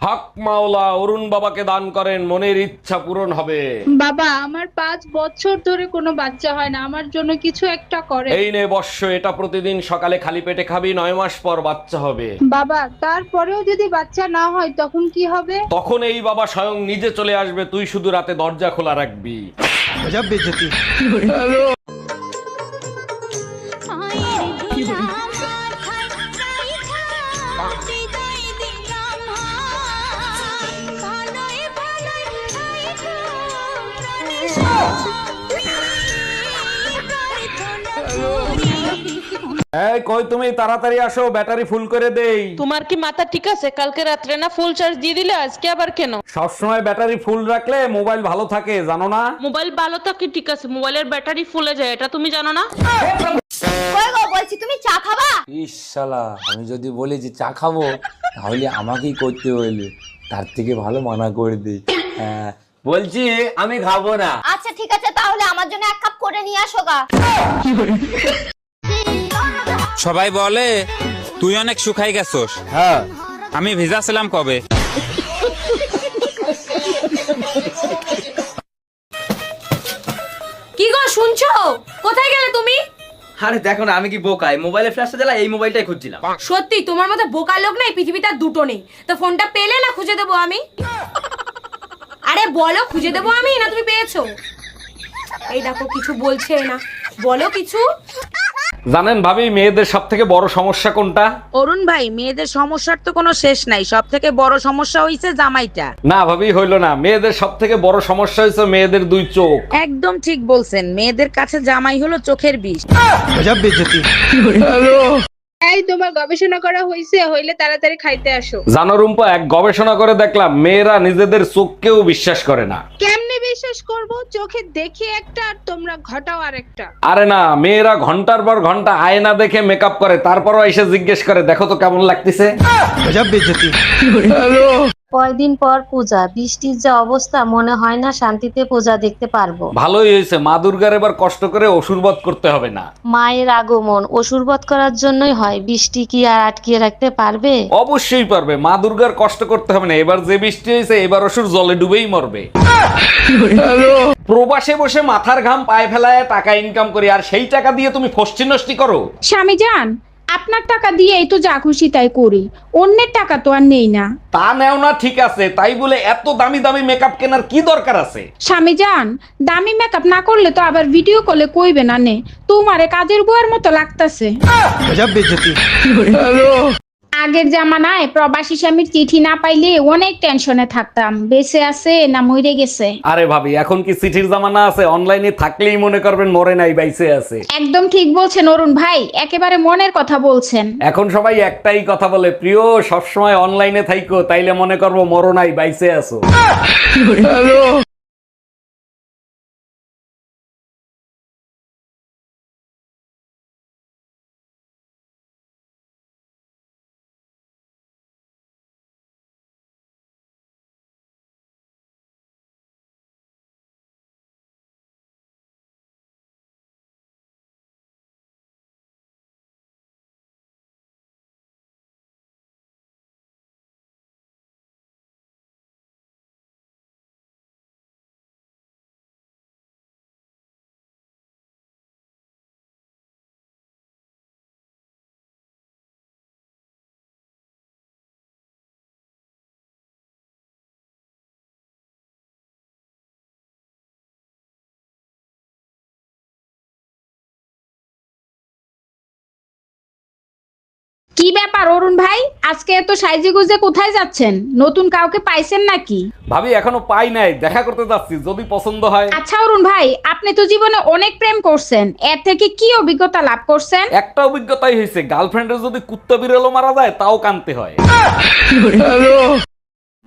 হক মাওলা অরুণ বাবাকে দান করেন মনের ইচ্ছা পূরণ হবে। বাবা আমার পাঁচ বছর ধরে কোনো বাচ্চা হয় না আমার জন্য কিছু একটা করে। এই নে বর্ষ এটা প্রতিদিন সকালে খালি পেটে খাবি নয় মাস পর বাচ্চা হবে। বাবা তারপরেও যদি বাচ্চা না হয় তখন কি হবে? তখন এই বাবা স্বয়ং নিজে চলে আসবে তুই শুধু রাতে দরজা খোলা রাখবি। এই কই তুমি? তাড়াতাড়ি আসো ব্যাটারি ফুল করে দেই। তোমার কি মাথা ঠিক আছে? কালকে রাত্রে না ফুল চার্জ দিয়ে দিলে আজকে আবার কেন? সবসময় ব্যাটারি ফুল রাখলে মোবাইল ভালো থাকে জানো না? মোবাইল ভালো তো কি ঠিক আছে। মোবাইলের ব্যাটারি ফুলে যায় এটা তুমি জানো না? কই গো বলছি তুমি চা খাবা? ইস শালা আমি যদি বলি যে চা খাব তাহলে আমাকেই করতে হইলে। তার থেকে ভালো মানা করে দিই। হ্যাঁ বলছি আমি খাব না। আচ্ছা ঠিক আছে তাহলে আমার জন্য এক কাপ করে নিয়ে আসো গা। সবাই বলে তুই অনেক শুকাই গেছোস। হ্যাঁ। আমি ভিজা ছিলাম কবে? কি গো শুনছো? কোথায় গেলে তুমি? আরে দেখো না আমি কি বোকাই? মোবাইলে ফ্ল্যাশটা দিলা এই মোবাইলটাই খুঁজছিলাম। সত্যি তোমার মতো বোকা লোক নাই পৃথিবীতে আর দুটো নেই। তো ফোনটা পেলে না খুঁজে দেবো আমি? আরে বলো খুঁজে দেবো আমি? না তুমি পেয়েছ? এই দেখো কিছু বলছে না। বলো কিছু। জানেন ভাবি মেয়েদের সব থেকে বড় সমস্যা কোনটা? অরুণ ভাই মেয়েদের সমস্যার তো কোনো শেষ নাই। সব থেকে বড় সমস্যা হইছে জামাইটা। না ভাবি হইল না। মেয়েদের সব থেকে বড় সমস্যা হয়েছে মেয়েদের দুই চোখ। একদম ঠিক বলছেন। মেয়েদের কাছে জামাই হলো চোখের বিষ। এই তোমার গবেষণা করা হয়েছে হইলে তাড়াতাড়ি খাইতে আসো। জানো রুম্পা এক গবেষণা করে দেখলাম মেয়েরা নিজেদের চোখকেও বিশ্বাস করে না। কেমনে বিশ্বাস করব? চোখে দেখি একটা আর তোমরা ঘটাও আরেকটা। আরে না মেয়েরা ঘণ্টার পর ঘণ্টা আয়না দেখে মেকআপ করে তারপরও এসে জিজ্ঞেস করে দেখো তো কেমন লাগতেছে? কয়দিন পর পূজা বৃষ্টির যা অবস্থা মনে হয় না শান্তিতে পূজা দেখতে পারব। ভালোই হয়েছে মা দুর্গার এবার কষ্ট করে অসুরবধ করতে হবে না। মায়ের আগমন অসুরবধ করার জন্যই হয় বৃষ্টি কি আর আটকিয়ে রাখতে পারবে? অবশ্যই পারবে মা দুর্গার কষ্ট করতে হবে না এবার যে বৃষ্টি হয়েছে এবার অসুর জলে ডুবেই মরবে। প্রবাসে বসে মাথার ঘাম পায়ে ফেলায় টাকা ইনকাম করি আর সেই টাকা দিয়ে তুমি ফষ্টি নষ্টি করো। স্বামী যান। আপনার টাকা দিয়েই তো যা খুশি তাই করি অন্যের টাকা তো আর নেই না। তা নেও না ঠিক আছে তাই বলে এত দামি দামি মেকআপ কেনার কি দরকার আছে? স্বামী জান দামি মেকআপ না করলে তো আবার ভিডিও কলে কইবে না নে তোমারে কাজের বউয়ের মতো লাগতাছে। আগের জামানায় প্রবাসী স্বামীর চিঠি না পাইলে অনেক টেনশনে থাকতাম। বেঁচে আছে না মরে গেছে? আরে ভাবি এখন কি চিঠির জামানা আছে? অনলাইনে থাকলেই মনে করবেন মরে নাই বাইসে আছে। একদম ঠিক বলছেন অরুণ ভাই একেবারে মনের কথা বলছেন। এখন সবাই একটাই কথা বলে প্রিয় সবসময় অনলাইনে থাইকো তাইলে মনে করব মরো নাই বাইসে আছো। কি ব্যাপার অরুণ ভাই? আজকে এত সাইজে গুজে কোথায় যাচ্ছেন? নতুন কাউকে পাইছেন নাকি? ভাবি এখনও পাই নাই। দেখা করতে যাচ্ছি যদি পছন্দ হয়। আচ্ছা অরুণ ভাই আপনি তো জীবনে অনেক প্রেম করছেন। এর থেকে কি অভিজ্ঞতা লাভ করছেন? একটা অভিজ্ঞতাই হয়েছে গার্লফ্রেন্ডের যদি কুত্তা বিড়ালও মারা যায় তাও কানতে হয়।